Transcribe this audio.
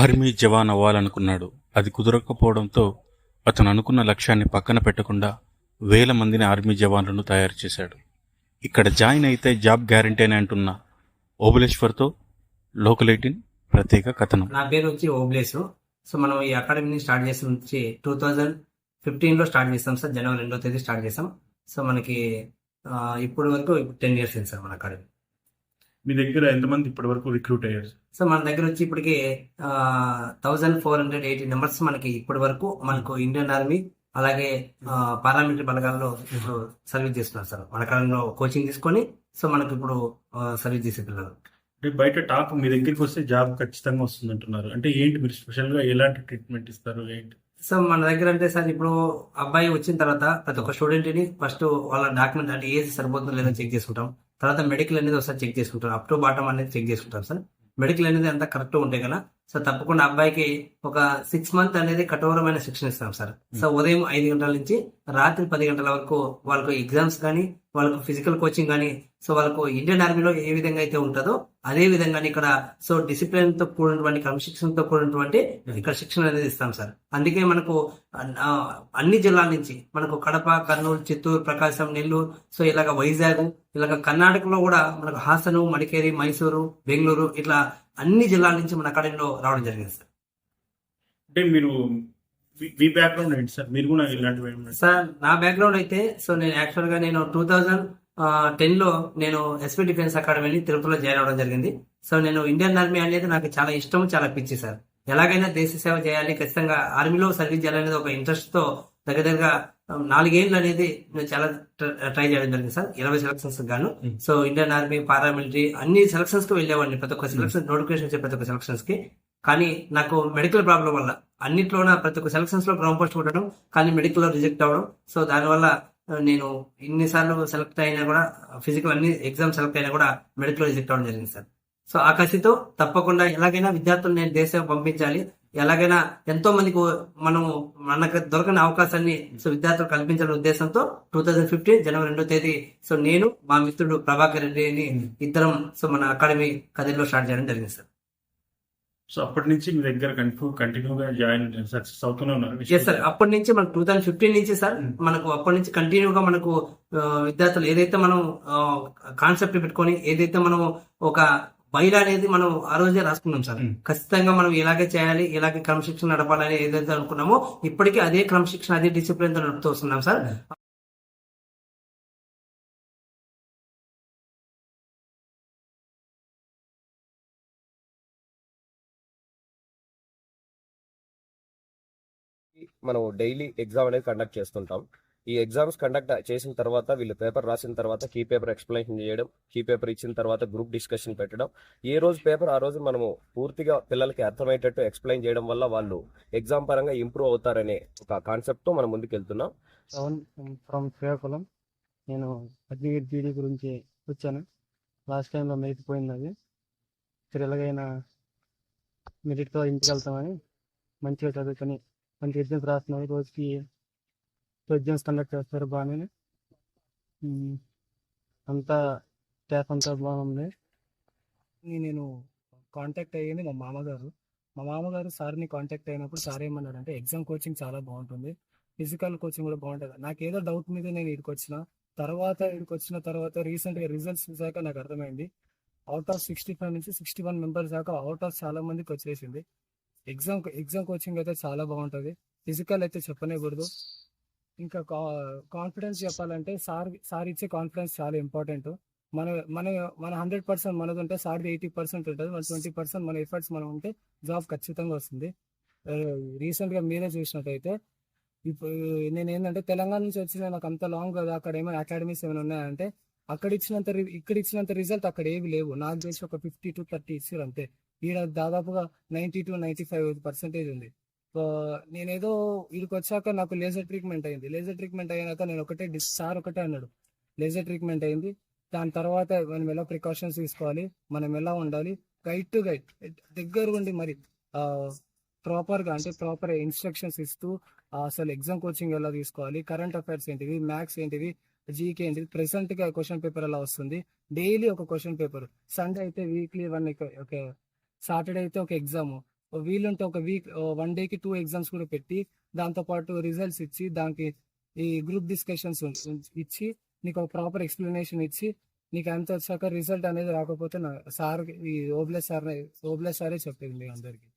Army జవాన్ అవ్వాలనుకున్నాడు. అది కుదరకపోవడంతో అతను అనుకున్న లక్ష్యాన్ని పక్కన పెట్టకుండా వేల మందిని ఆర్మీ జవాన్లను తయారు చేశాడు. ఇక్కడ జాయిన్ అయితే జాబ్ గ్యారంటీ అని అంటున్న ఓబులేశ్వర్తో లోకల్ ఎయిటీన్ ప్రత్యేక కథనం. నా పేరు వచ్చి ఓబ్లేస్. సో మనం ఈ అకాడమీని స్టార్ట్ చేసిన నుంచి టూ థౌజండ్ ఫిఫ్టీన్లో స్టార్ట్ చేస్తాం సార్. జనవరి రెండో తేదీ స్టార్ట్ చేస్తాం సో మనకి ఇప్పుడు ఇప్పటి వరకు టెన్ ఇయర్స్ అయింది సార్ మన అకాడమీ. మీ దగ్గర ఎంతమంది ఇప్పటి వరకు రిక్రూట్ అయ్యారు? సో మన దగ్గర వచ్చి ఇప్పటికి thousand four hundred eighty numbers మనకి ఇప్పటి వరకు మనకు ఇండియన్ ఆర్మీ అలాగే పార్లమెంటరీ బలగాల్లో ఇప్పుడు సర్వీస్ చేస్తున్నారు సార్. కాలంలో కోచింగ్ తీసుకొని సో మనకి ఇప్పుడు సర్వీస్ చేసే పిల్లలు అంటే బయట టాక్ మీ దగ్గరికి వస్తే జాబ్ ఖచ్చితంగా వస్తుంది అంటున్నారు అంటే ఏంటి మీరు స్పెషల్గా ఎలాంటి ట్రీట్మెంట్ ఇస్తారు? ఏంటి? సో మన దగ్గర అంటే సార్ ఇప్పుడు అబ్బాయి వచ్చిన తర్వాత ప్రతి ఒక్క స్టూడెంట్ని ఫస్ట్ వాళ్ళ డాక్యుమెంట్ అంటే ఏజ్ సరిపోతుందో లేదో చెక్ చేసుకుంటాం. తర్వాత మెడికల్ అనేది ఒకసారి చెక్ చేసుకుంటాం అప్ టు బాటం అనేది చెక్ చేసుకుంటాం సార్. మెడికల్ అనేది అంతా కరెక్ట్ ఉంటే కదా. సో తప్పకుండా అబ్బాయికి ఒక సిక్స్ మంత్ అనేది కఠోరమైన శిక్షణ ఇస్తాం సార్. సో ఉదయం ఐదు గంటల నుంచి రాత్రి పది గంటల వరకు వాళ్ళకు ఎగ్జామ్స్ కానీ వాళ్ళకు ఫిజికల్ కోచింగ్ కానీ సో వాళ్ళకు ఇండియన్ ఆర్మీలో ఏ విధంగా అయితే ఉంటుందో అదే విధంగా ఇక్కడ సో డిసిప్లిన్తో కూడినటువంటి క్రమశిక్షణతో కూడినటువంటి ఇక్కడ శిక్షణ అనేది ఇస్తాం సార్. అందుకే మనకు అన్ని జిల్లాల నుంచి మనకు కడప కర్నూలు చిత్తూరు ప్రకాశం నెల్లూరు సో ఇలాగ వైజాగ్ ఇలాగ కర్ణాటకలో కూడా మనకు హాసను మడికేరి మైసూరు బెంగళూరు ఇట్లా అన్ని జిల్లాల నుంచి మన అకాడమీలో రావడం జరిగింది సార్. అంటే మీరు మీ- బ్యాక్గ్రౌండ్ ఏంటి సార్? మీరు కూడా ఇలాంటివి సార్ నా బ్యాక్గ్రౌండ్ అయితే సో నేను యాక్చువల్గా నేను టూ థౌజండ్ టెన్లో నేను ఎస్పీ డిఫెన్స్ అకాడమీని తిరుపతిలో జాయిన్ అవ్వడం జరిగింది. సో నేను ఇండియన్ ఆర్మీ అనేది నాకు చాలా ఇష్టం చాలా పిచ్చి సార్. ఎలాగైనా దేశ సేవ చేయాలి ఖచ్చితంగా ఆర్మీలో సర్వీస్ చేయాలనేది ఒక ఇంట్రెస్ట్తో దగ్గర దగ్గర నాలుగేళ్ళు అనేది నేను చాలా ట్రై చేయడం జరిగింది సార్. ఇరవై సెలక్షన్స్ గాను. Hmm. So Indian army paramilitary అన్ని సెలక్షన్స్కి వెళ్ళేవాడిని. ప్రతి ఒక్క సెలక్షన్ నోటిఫికేషన్ వచ్చే ప్రతి ఒక్క సెలక్షన్స్కి. కానీ నాకు మెడికల్ ప్రాబ్లం వల్ల అన్నిట్లోన ప్రతి ఒక్క సెలక్షన్స్లో గ్రౌండ్ పోస్ట్ కొట్టడం కానీ మెడికల్లో రిజెక్ట్ అవ్వడం. సో దానివల్ల నేను ఇన్నిసార్లు సెలెక్ట్ అయినా కూడా ఫిజికల్ అన్ని ఎగ్జామ్ సెలెక్ట్ అయినా కూడా మెడికల్ రిజెక్ట్ అవ్వడం జరిగింది సార్. సో ఆ కసితో తప్పకుండా ఎలాగైనా విద్యార్థులు నేను దేశం పంపించాలి. ఎలాగైనా ఎంతో మందికి మనం మనకు దొరకని అవకాశాన్ని సో విద్యార్థులు కల్పించాలనే ఉద్దేశంతో టూ థౌజండ్ ఫిఫ్టీన్ జనవరి రెండో తేదీ సో నేను మా మిత్రుడు ప్రభాకర్ రెడ్డిని ఇద్దరం సో మన అకాడమీ కదిలో స్టార్ట్ చేయడం జరిగింది సార్. సో అప్పటి నుంచి మీ దగ్గర కంటిన్యూ కంటిన్యూగా జాయిన్ సక్సెస్ అవుతూనే ఉన్నారు. ఎస్ సార్ అప్పటి నుంచి మనకు టూ థౌసండ్ ఫిఫ్టీన్ నుంచి సార్ మనకు అప్పటి నుంచి కంటిన్యూగా మనకు విద్యార్థులు ఏదైతే మనం కాన్సెప్ట్ పెట్టుకొని ఏదైతే మనం ఒక బయలు అనేది మనం ఆ రోజే రాసుకున్నాం సార్ Hmm. ఖచ్చితంగా మనం ఇలాగే చేయాలి ఇలాగే క్రమశిక్షణ నడపాలని ఏదైతే అనుకున్నామో ఇప్పటికీ అదే క్రమశిక్షణ అదే డిసిప్లిన్తో నడుపుతూ వస్తున్నాం సార్ మనం డైలీ ఎగ్జామ్ అనేది కండక్ట్ చేస్తుంటాం. ఈ ఎగ్జామ్స్ కండక్ట్ చేసిన తర్వాత వీళ్ళు పేపర్ రాసిన తర్వాత కీ పేపర్ ఎక్స్ప్లెనేషన్ చేయడం కీ పేపర్ ఇచ్చిన తర్వాత గ్రూప్ డిస్కషన్ పెట్టడం. ఏ రోజు పేపర్ ఆ రోజు మనము పూర్తిగా పిల్లలకి అర్థమయ్యేటట్టు ఎక్స్ప్లెయిన్ చేయడం వల్ల వాళ్ళు ఎగ్జామ్ పరంగా ఇంప్రూవ్ అవుతారనే ఒక కాన్సెప్ట్తో మనం ముందుకు వెళ్తున్నాం ఫ్రమ్ శ్రీకాకుళం. నేను అగ్నివీర్ జీడీ గురించి వచ్చాను. లాస్ట్ టైంలో మెరిట్ పోయింది అది. సరే ఎలాగైనా మెరిట్తో ఇంటికి వెళ్తామని మంచిగా చదువుకొని మంచి ఎగ్జామ్స్ రాస్తున్నాయి రోజుకి. ఎగ్జామ్స్ కండక్ట్ చేస్తారు బాగానే. అంతా స్టాఫ్ అంతా బాగుంది. నేను కాంటాక్ట్ అయ్యింది మా మామగారు. మా మామగారు సార్ని కాంటాక్ట్ అయినప్పుడు సార్ ఏమన్నాడు అంటే ఎగ్జామ్ కోచింగ్ చాలా బాగుంటుంది. ఫిజికల్ కోచింగ్ కూడా బాగుంటుంది. నాకు ఏదో డౌట్ మీద నేను ఇక్కడికి వచ్చిన. తర్వాత ఇక్కడికి వచ్చిన తర్వాత రీసెంట్గా రిజల్ట్స్ చూసాక నాకు అర్థమైంది. అవుట్ ఆఫ్ సిక్స్టీ ఫైవ్ నుంచి సిక్స్టీ వన్ మెంబర్స్ దాకా అవుట్ ఆఫ్ చాలా మందికి వచ్చేసింది. ఎగ్జామ్ ఎగ్జామ్ కోచింగ్ అయితే చాలా బాగుంటుంది. ఫిజికల్ అయితే చెప్పనేకూడదు. ఇంకా కాన్ఫిడెన్స్ చెప్పాలంటే సార్ సార్ ఇచ్చే కాన్ఫిడెన్స్ చాలా ఇంపార్టెంట్. మన మన మన హండ్రెడ్ పర్సెంట్ మనది ఉంటే సార్ది ఎయిటీ పర్సెంట్ ఉంటుంది. మన ట్వంటీ పర్సెంట్ మన ఎఫర్ట్స్ మనం ఉంటే జాబ్ ఖచ్చితంగా వస్తుంది. రీసెంట్గా మీరే చూసినట్టయితే ఇప్పుడు నేను ఏంటంటే తెలంగాణ నుంచి వచ్చిన నాకు అంత లాంగ్ కదా అక్కడ ఏమైనా అకాడమీస్ ఏమైనా ఉన్నాయంటే అక్కడ ఇచ్చినంత ఇక్కడ ఇచ్చినంత రిజల్ట్ అక్కడ ఏవి లేవు. నాకు తెలిసి ఒక ఫిఫ్టీ టు థర్టీ ఇచ్చారు అంతే. ఈడ దాదాపుగా ninety two ninety five percentage ఉంది. సో నేనేదో వీడికి వచ్చాక నాకు లేజర్ ట్రీట్మెంట్ అయింది. లేజర్ ట్రీట్మెంట్ అయినాక నేను ఒకటే డిస్ సార్ ఒకటే అన్నాడు. లేజర్ ట్రీట్మెంట్ అయింది. దాని తర్వాత మనం ఎలా ప్రికాషన్స్ తీసుకోవాలి? మనం ఎలా ఉండాలి? గైడ్ టు గైడ్ దగ్గర ఉండి మరి ప్రాపర్గా అంటే ప్రాపర్ ఇన్స్ట్రక్షన్స్ ఇస్తూ అసలు ఎగ్జామ్ కోచింగ్ ఎలా తీసుకోవాలి? కరెంట్ అఫైర్స్ ఏంటివి? మ్యాథ్స్ ఏంటివి? జీకే ఏంటిది ప్రెసెంట్గా క్వశ్చన్ పేపర్ ఎలా వస్తుంది? డైలీ ఒక క్వశ్చన్ పేపర్ సండే అయితే వీక్లీ వన్ ఒక సాటర్డే అయితే ఒక ఎగ్జామ్ వీలుంటే ఒక వీక్ వన్ డేకి టూ ఎగ్జామ్స్ కూడా పెట్టి దాంతో పాటు రిజల్ట్స్ ఇచ్చి దానికి ఈ గ్రూప్ డిస్కషన్స్ ఇచ్చి నీకు ఒక ప్రాపర్ ఎక్స్ప్లెనేషన్ ఇచ్చి నీకు అంత వచ్చాక రిజల్ట్ అనేది రాకపోతే నా సార్ ఈ ఓబ్లెస్ సార్ ఓబ్లెస్ సారే చెప్పింది అందరికి.